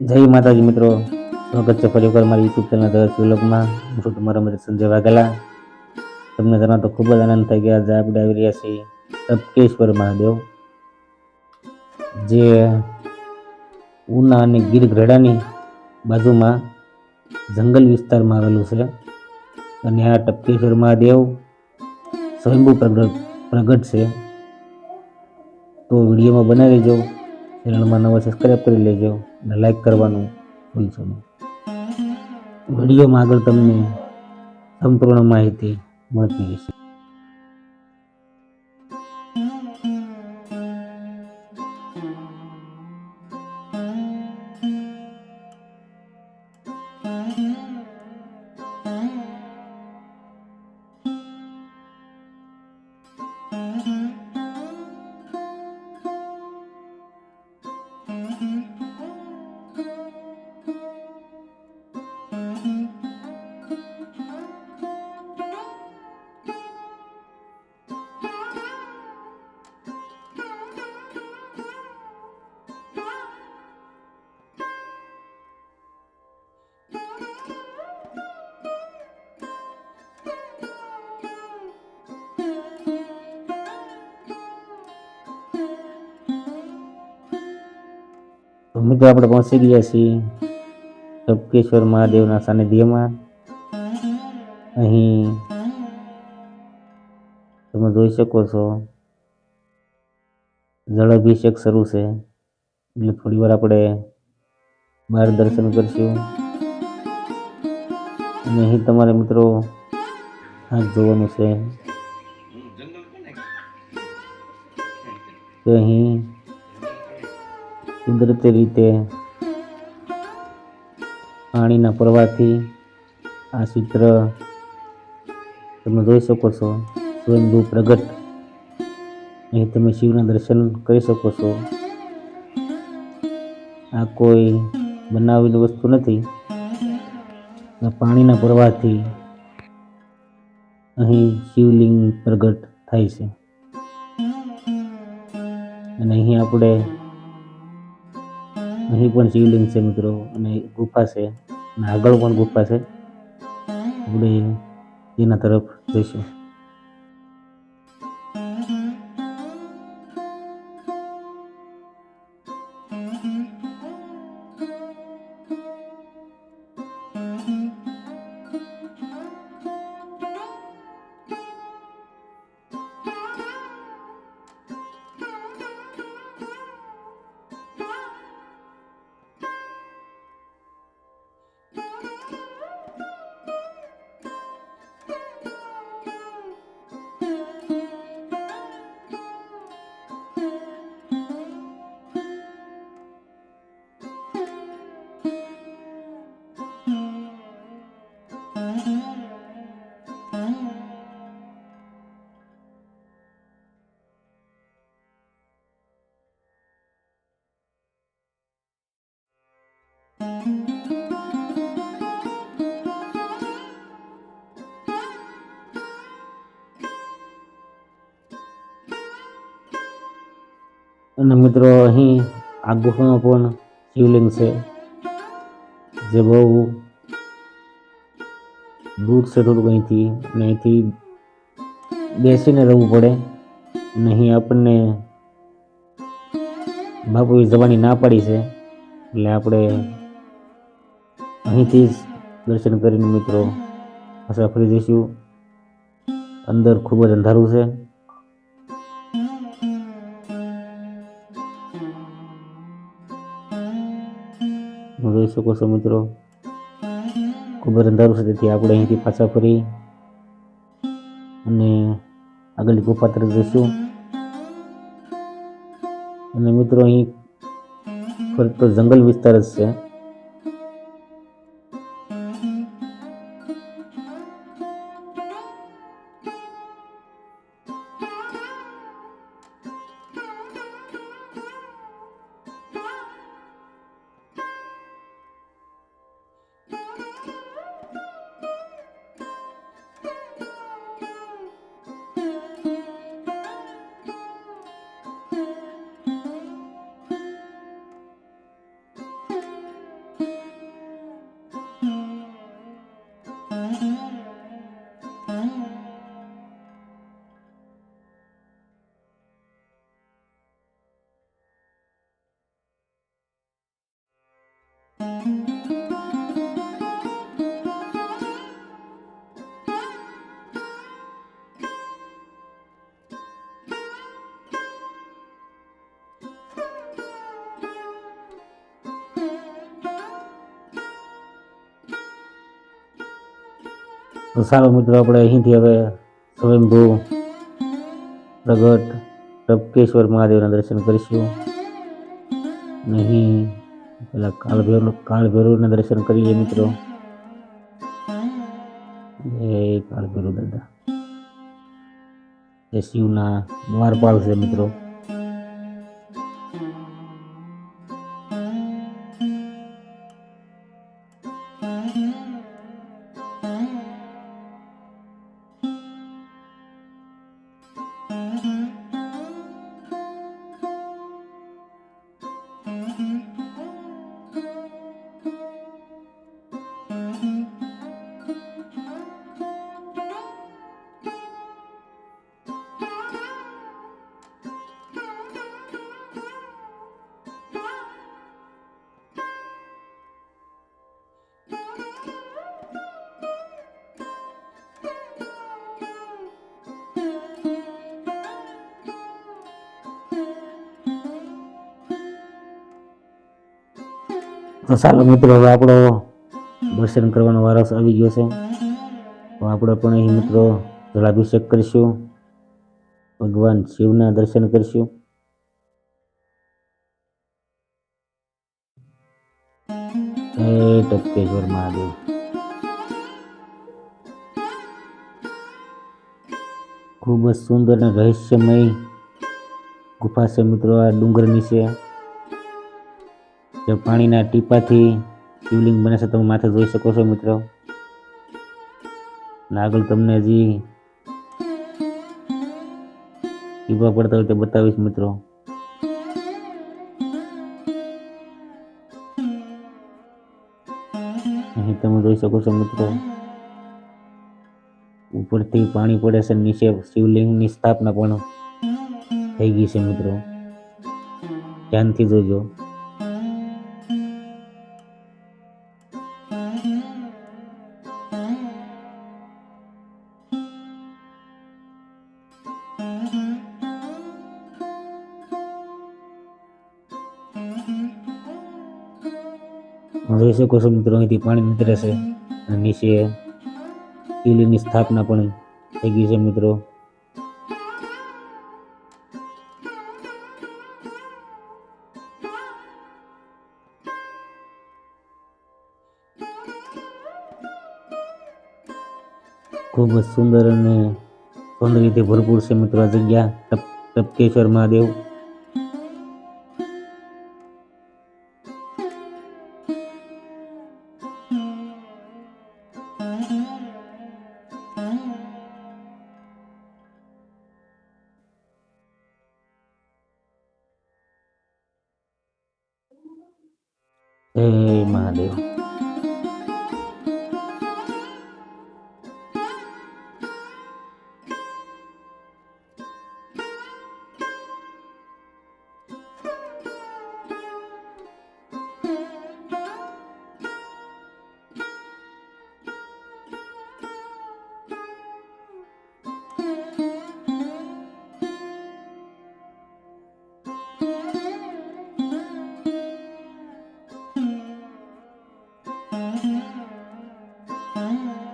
જય માતાજી મિત્રો. સ્વાગત છે ફરી એકવાર મારી યુટ્યુબ ચેનલ દરેક વ્લોગમાં. હું તમારા મિત્ર સંજય વાઘેલા. તમને જણા તો ખૂબ જ આનંદ થઈ ગયા આજે આપણે આવી રહ્યા છીએ ટપકેશ્વર મહાદેવ. જે ઉના અને ગીર ગઢડાની બાજુમાં જંગલ વિસ્તારમાં આવેલું છે. અને આ ટપકેશ્વર મહાદેવ સ્વયંભૂ પ્રગટ પ્રગટ છે. તો વિડીયોમાં બનાવી લેજો ચેનલમાં નવો સબસ્ક્રાઈબ કરી લેજો. અને લાઈક કરવાનું ભૂલશો નહીં. વિડીયોમાં આગળ તમને સંપૂર્ણ માહિતી મળતી રહેશે. મિત્રો આપણે પહોંચી ગયા છીએ તપકેશ્વર મહાદેવના સાનિધ્યમાં. અહીં તમે જોઈ શકો છો, જળાભિષેક શરૂ છે. એટલે થોડી વાર આપણે બહાર દર્શન કરશું. અને અહીં તમારે મિત્રો હાથ જોવાનું છે. કે અહીં કુદરતી રીતે પાણીના પ્રવાહથી આ ચિત્ર તમે જોઈ શકો છો. સ્વયંભૂ પ્રગટ. અહીં તમે શિવના દર્શન કરી શકો છો. આ કોઈ બનાવેલી વસ્તુ નથી. પાણીના પ્રવાહથી અહીં શિવલિંગ પ્રગટ થાય છે. અને અહીં આપણે અહીં પણ શિવલિંગ છે મિત્રો, અને ગુફા છે, અને આગળ પણ ગુફા છે. આપણે એના તરફ જઈશું. અને મિત્રો, અહીં આ ગુફામાં પણ શિવલિંગ છે જે બહુ દૂર છે થોડુંક અહીંથી અને અહીંથી બેસીને રહેવું પડે અને અહીં આપણને બાપુએ જવાની ના પાડી છે. એટલે આપણે અહીંથી જ દર્શન કરીને મિત્રો, પાછા ફરી જઈશું. અંદર ખૂબ જ અંધારું છે. શકો છો મિત્રો. ખૂબ જ અંધારું છે, તેથી આપણે અહીંથી પાછા ફરી અને આગળની ગુફા તરફ જઈશું. અને મિત્રો અહીં ફરતો જંગલ વિસ્તાર જ છે. તો સારો મિત્રો, આપણે અહીંથી હવે સ્વયંભૂ પ્રગટ ટપકેશ્વર મહાદેવના દર્શન કરીશું. અહીં પેલા કાળ કાળભેરુના દર્શન કરીએ મિત્રો. જય કાળભેરુ દાદા. જય શિવના દ્વારપાલ છે મિત્રો. તો ચાલો મિત્રો, હવે આપણો દર્શન કરવાનો વારસ આવી ગયો છે. તો આપણે પણ અહીં મિત્રો જળાભિષેક કરીશું. ભગવાન શિવના દર્શન કરીશું. જય ટપકેશ્વર મહાદેવ. ખૂબ જ સુંદર અને રહસ્યમય ગુફા છે મિત્રો, આ ડુંગર નીચે જે પાણીના ટીપાથી શિવલિંગ બને છે તમે માથે જોઈ શકો છો મિત્રો. અને આગળ તમને હજી ટીપા પડતા હોય તે બતાવીશ મિત્રો. અહીં તમે જોઈ શકો છો મિત્રો. ઉપરથી પાણી પડે છે, નીચે શિવલિંગની સ્થાપના પણ થઈ ગઈ છે મિત્રો. ધ્યાનથી જોજો. જોઈ શકો છો મિત્રો, અહીંથી પાણી નીતરે છે અને નીચે શિવલિંગની સ્થાપના પણ થઈ ગઈ છે મિત્રો. ખૂબ જ સુંદર અને સૌંદર્યથી ભરપૂર છે મિત્રો આ જગ્યા ટપ ટપકેશ્વર મહાદેવ. જય મહાદેવ Mm-hmm. mm-hmm.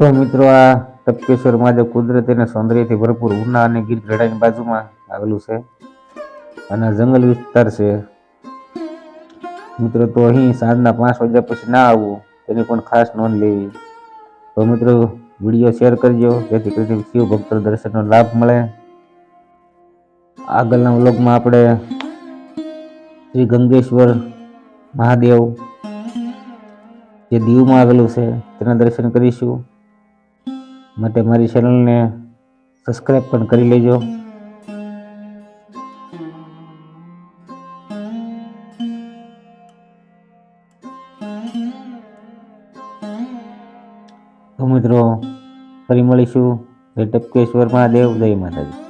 તો મિત્રો, આ ટપકેશ્વર મહાદેવ કુદરતી અને સૌંદર્યથી ભરપૂર ઉના અને ગીર ગઢાની બાજુમાં આવેલું છે અને જંગલ વિસ્તાર છે. મિત્રો, તો અહીં સાંજના પાંચ વાગ્યા પછી ના આવવું તેની પણ ખાસ નોંધ લેવી. તો મિત્રો, વીડિયો શેર કરજો, જેથી કરીને શિવ ભક્તો દર્શનનો લાભ મળે. આગળના વ્લોગમાં આપણે શ્રી ગંગેશ્વર મહાદેવ, જે દીવમાં આવેલું છે, તેના દર્શન કરીશું. માટે મારી ચેનલને સબસ્ક્રાઈબ પણ કરી લેજો. તો મિત્રો, ફરી મળીશું. જય ટપકેશ્વર મહાદેવ. જય માતાજી.